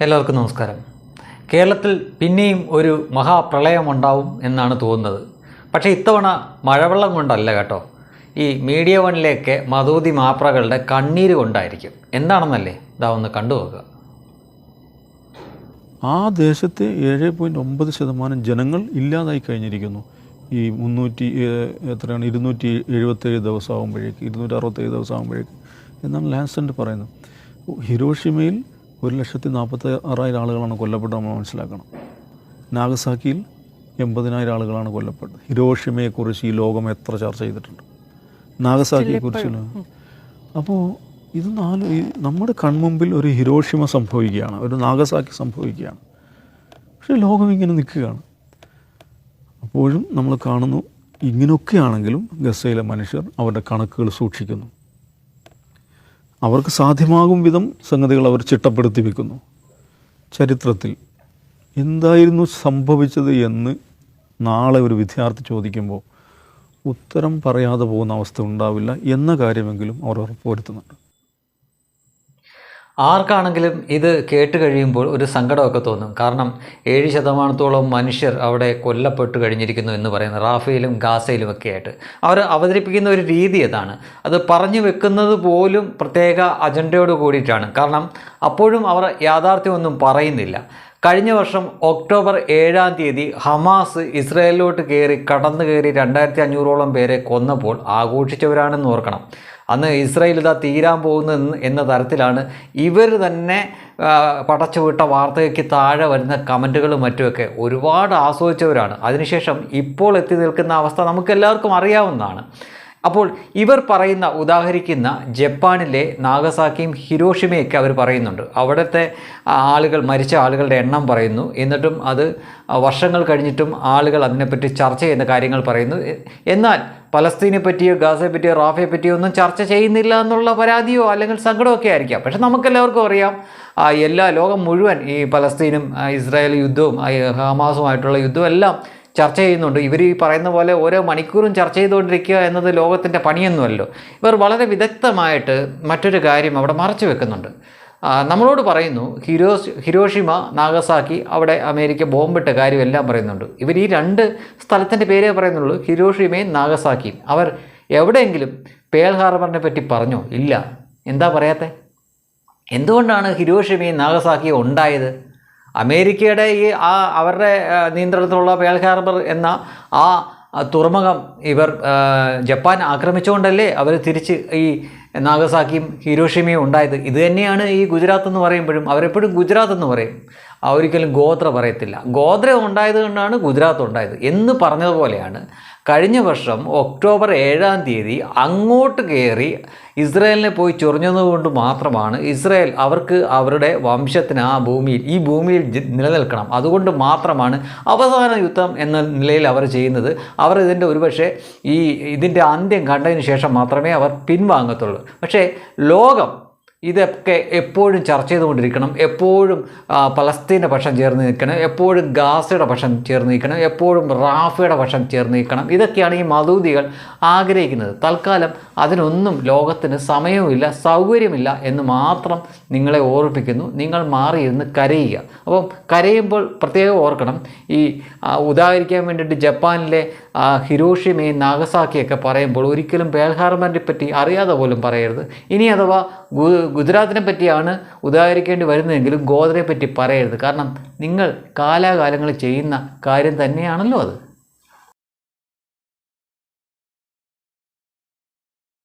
എല്ലാവർക്കും നമസ്കാരം. കേരളത്തിൽ പിന്നെയും ഒരു മഹാപ്രളയമുണ്ടാവും എന്നാണ് തോന്നുന്നത്. പക്ഷേ ഇത്തവണ മഴവെള്ളം കൊണ്ടല്ല കേട്ടോ. ഈ മീഡിയ വണിലേക്ക് മധൂതി മാപ്രകളുടെ കണ്ണീര് കൊണ്ടായിരിക്കും. എന്താണെന്നല്ലേ? ഇതാ ഒന്ന് കണ്ടുപോകുക ആ ദേശത്തെ ഏഴ് പോയിന്റ് ഒമ്പത് ശതമാനം ജനങ്ങൾ ഇല്ലാതായി കഴിഞ്ഞിരിക്കുന്നു. ഈ മുന്നൂറ്റി എത്രയാണ്? ഇരുന്നൂറ്റി എഴുപത്തേഴ് ദിവസം ആകുമ്പോഴേക്ക് ഇരുന്നൂറ്റി അറുപത്തേഴ് ദിവസം ആകുമ്പോഴേക്ക് എന്നാണ് ലാൻസെന്റ് പറയുന്നത്. ഹിരോഷിമയിൽ ഒരു ലക്ഷത്തി നാൽപ്പത്തി ആറായിരം ആളുകളാണ് കൊല്ലപ്പെട്ടത് നമ്മൾ മനസ്സിലാക്കണം. നാഗസാക്കിയിൽ എൺപതിനായിരം ആളുകളാണ് കൊല്ലപ്പെട്ടത്. ഹിരോഷിമയെക്കുറിച്ച് ഈ ലോകം എത്ര ചർച്ച ചെയ്തിട്ടുണ്ട്. നാഗസാക്കിയെക്കുറിച്ചുള്ള അപ്പോൾ ഇത് നാല് നമ്മുടെ കൺമുമ്പിൽ ഒരു ഹിരോഷിമ സംഭവിക്കുകയാണ്. ഒരു നാഗസാക്കി സംഭവിക്കുകയാണ്. പക്ഷേ ലോകം ഇങ്ങനെ നിൽക്കുകയാണ്. അപ്പോഴും നമ്മൾ കാണുന്നു ഇങ്ങനെയൊക്കെയാണെങ്കിലും ഗസയിലെ മനുഷ്യർ അവരുടെ കണക്കുകൾ സൂക്ഷിക്കുന്നു. അവർക്ക് സാധ്യമാകും വിധം സംഗതികൾ അവർ ചിട്ടപ്പെടുത്തി വെക്കുന്നു. ചരിത്രത്തിൽ എന്തായിരുന്നു സംഭവിച്ചത് എന്ന് നാളെ ഒരു വിദ്യാർത്ഥി ചോദിക്കുമ്പോൾ ഉത്തരം പറയാതെ പോകുന്ന അവസ്ഥ ഉണ്ടാവില്ല എന്ന കാര്യമെങ്കിലും അവർ ഉറപ്പുവരുത്തുന്നുണ്ട്. ആർക്കാണെങ്കിലും ഇത് കേട്ട് കഴിയുമ്പോൾ ഒരു സങ്കടമൊക്കെ തോന്നും. കാരണം ഏഴ് ശതമാനത്തോളം മനുഷ്യർ അവിടെ കൊല്ലപ്പെട്ട് കഴിഞ്ഞിരിക്കുന്നു എന്ന് പറയുന്നത് റാഫയിലും ഗാസയിലും ഒക്കെ ആയിട്ട്. അവർ അവതരിപ്പിക്കുന്ന ഒരു രീതി അതാണ്. അത് പറഞ്ഞു വെക്കുന്നത് പോലും പ്രത്യേക അജണ്ടയോട് കൂടിയിട്ടാണ്. കാരണം അപ്പോഴും അവർ യാഥാർത്ഥ്യമൊന്നും പറയുന്നില്ല. കഴിഞ്ഞ വർഷം ഒക്ടോബർ ഏഴാം തീയതി ഹമാസ് ഇസ്രായേലിലോട്ട് കയറി കടന്നു കയറി രണ്ടായിരത്തി അഞ്ഞൂറോളം പേരെ കൊന്നപ്പോൾ ആഘോഷിച്ചവരാണെന്ന് ഓർക്കണം. അന്ന് ഇസ്രായേൽ ഇതാ തീരാൻ പോകുന്നു എന്ന തരത്തിലാണ് ഇവർ തന്നെ പടച്ചുവിട്ട വാർത്തയ്ക്ക് താഴെ വരുന്ന കമന്റുകളും മറ്റുമൊക്കെ ഒരുപാട് ആസ്വദിച്ചവരാണ്. അതിനുശേഷം ഇപ്പോൾ എത്തി നിൽക്കുന്ന അവസ്ഥ നമുക്കെല്ലാവർക്കും അറിയാവുന്നതാണ്. അപ്പോൾ ഇവർ പറയുന്ന ഉദാഹരിക്കുന്ന ജപ്പാനിലെ നാഗസാക്കിയും ഹിരോഷിമയൊക്കെ അവർ പറയുന്നുണ്ട്. അവിടുത്തെ ആളുകൾ മരിച്ച ആളുകളുടെ എണ്ണം പറയുന്നു. എന്നിട്ടും അത് വർഷങ്ങൾ കഴിഞ്ഞിട്ടും ആളുകൾ അതിനെപ്പറ്റി ചർച്ച ചെയ്യുന്ന കാര്യങ്ങൾ പറയുന്നു. എന്നാൽ പലസ്തീനെ പറ്റിയോ ഗാസയെ പറ്റിയോ റാഫയെ പറ്റിയോ ഒന്നും ചർച്ച ചെയ്യുന്നില്ല എന്നുള്ള പരാതിയോ അല്ലെങ്കിൽ സങ്കടമൊക്കെ ആയിരിക്കാം. പക്ഷെ നമുക്കെല്ലാവർക്കും അറിയാം എല്ലാ ലോകം മുഴുവൻ ഈ പലസ്തീനും ഇസ്രായേൽ യുദ്ധവും ഹമാസുമായിട്ടുള്ള യുദ്ധവും എല്ലാം ചർച്ച ചെയ്യുന്നുണ്ട്. ഇവർ ഈ പറയുന്ന പോലെ ഓരോ മണിക്കൂറും ചർച്ച ചെയ്തുകൊണ്ടിരിക്കുക എന്നത് ലോകത്തിന്റെ പണിയൊന്നുമല്ലോ. ഇവർ വളരെ വിദഗ്ധമായിട്ട് മറ്റൊരു കാര്യം അവിടെ മറച്ചു വെക്കുന്നുണ്ട്. നമ്മളോട് പറയുന്നു ഹിരോസ് ഹിരോഷിമ നാഗസാക്കി അവിടെ അമേരിക്ക ബോംബിട്ട കാര്യം എല്ലാം പറയുന്നുണ്ട്. ഇവർ ഈ രണ്ട് സ്ഥലത്തിന്റെ പേരേ പറയുന്നുള്ളൂ ഹിരോഷിമയും നാഗസാക്കിയും. അവർ എവിടെയെങ്കിലും പേൾ ഹാർബറിനെ പറ്റി പറഞ്ഞോ? ഇല്ല. എന്താ പറയാത്തെ? എന്തുകൊണ്ടാണ് ഹിരോഷിമയും നാഗസാക്കിയും ഉണ്ടായത്? അമേരിക്കയുടെ ഈ ആ അവരുടെ നിയന്ത്രണത്തിലുള്ള പേൾ ഹാർബർ എന്ന ആ തുറമുഖം ഇവർ ജപ്പാൻ ആക്രമിച്ചുകൊണ്ടല്ലേ അവർ തിരിച്ച് ഈ നാഗസാക്കിയും ഹിരോഷിമയും ഉണ്ടായത്. ഇത് തന്നെയാണ് ഈ ഗുജറാത്ത് എന്ന് പറയുമ്പോഴും അവരെപ്പോഴും ഗുജറാത്ത് എന്ന് പറയും. ഒരിക്കലും ഗോത്ര പറയത്തില്ല. ഗോത്ര ഉണ്ടായത് കൊണ്ടാണ് ഗുജറാത്ത് ഉണ്ടായത് എന്ന് പറഞ്ഞതുപോലെയാണ് കഴിഞ്ഞ വർഷം ഒക്ടോബർ ഏഴാം തീയതി അങ്ങോട്ട് കയറി ഇസ്രായേലിനെ പോയി ചൊറിഞ്ഞതുകൊണ്ട് മാത്രമാണ് ഇസ്രായേൽ അവർക്ക് അവരുടെ വംശത്തിന് ആ ഭൂമിയിൽ ഈ ഭൂമിയിൽ നിലനിൽക്കണം. അതുകൊണ്ട് മാത്രമാണ് അവസാന യുദ്ധം എന്ന നിലയിൽ അവർ ചെയ്യുന്നത്. അവർ ഇതിന്റെ ഒരുപക്ഷെ ഈ ഇതിന്റെ അന്ത്യം കണ്ടതിന് ശേഷം മാത്രമേ അവർ പിൻവാങ്ങത്തുള്ളൂ. പക്ഷേ ലോകം ഇതൊക്കെ എപ്പോഴും ചർച്ച ചെയ്തുകൊണ്ടിരിക്കണം. എപ്പോഴും പലസ്തീന്റെ പക്ഷം ചേർന്ന് നിൽക്കണം. എപ്പോഴും ഗാസയുടെ പക്ഷം ചേർന്ന് നിൽക്കണം. എപ്പോഴും റാഫയുടെ പക്ഷം ചേർന്ന് നിൽക്കണം. ഇതൊക്കെയാണ് ഈ മതൂതികൾ ആഗ്രഹിക്കുന്നത്. തൽക്കാലം അതിനൊന്നും ലോകത്തിന് സമയവുമില്ല സൗകര്യമില്ല എന്ന് മാത്രം നിങ്ങളെ ഓർമ്മിപ്പിക്കുന്നു. നിങ്ങൾ മാറിയിരുന്ന് കരയുക. അപ്പം കരയുമ്പോൾ പ്രത്യേകം ഓർക്കണം. ഈ ഉദാഹരിക്കാൻ വേണ്ടിയിട്ട് ജപ്പാനിലെ ഹിരോഷിമയും നാഗസാക്കിയൊക്കെ പറയുമ്പോൾ ഒരിക്കലും പേൾ പറ്റി അറിയാതെ പോലും പറയരുത്. ഇനി അഥവാ ഗുജറാത്തിനെ പറ്റിയാണ് ഉദാഹരിക്കേണ്ടി വരുന്നതെങ്കിലും ഗോത്രയെ പറ്റി പറയരുത്. കാരണം നിങ്ങൾ കാലാകാലങ്ങളിൽ ചെയ്യുന്ന കാര്യം തന്നെയാണല്ലോ അത്.